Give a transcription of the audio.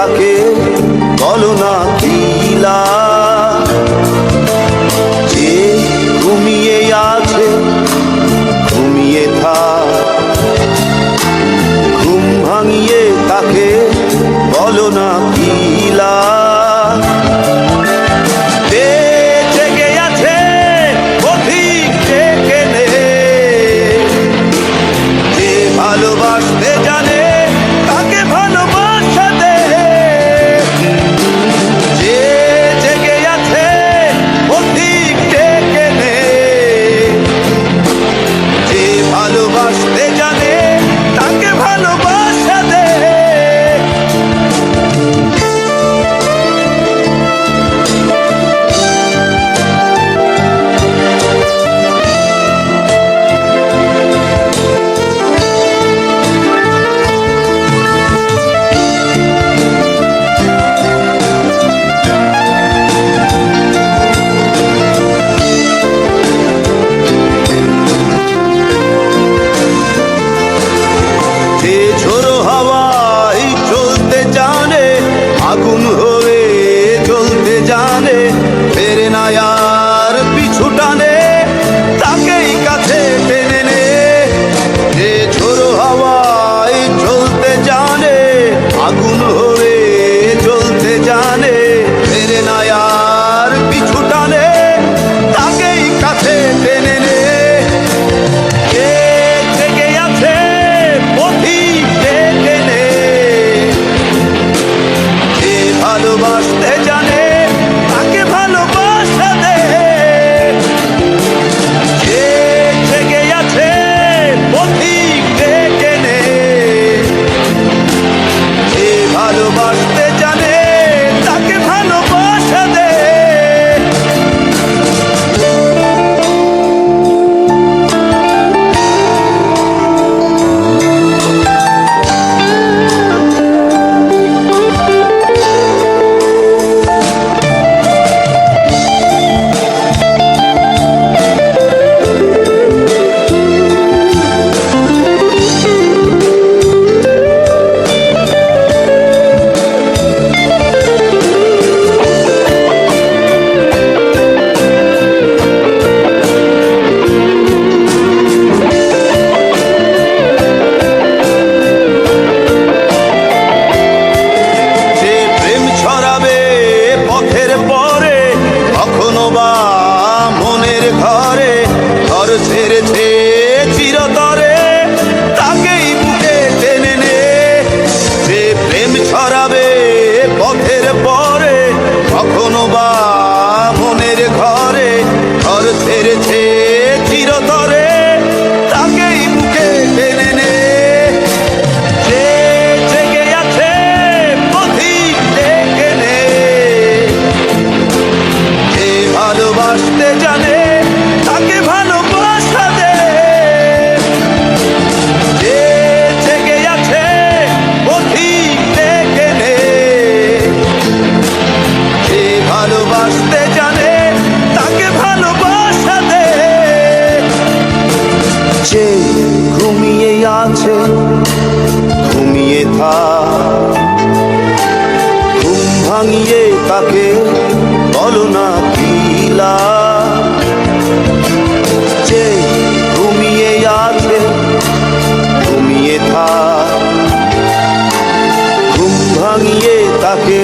থাকে। বলো না কিলা চোখের পরে কখনো বা মনের ঘরে ঘর ছেড়েছে চিরতা আছে, ঘুমিয়ে থা ঘুম ভাঙিয়ে তাকে বলো না কিলা যে ঘুমিয়ে আছে, ঘুমিয়ে থা ঘুম ভাঙিয়ে তাকে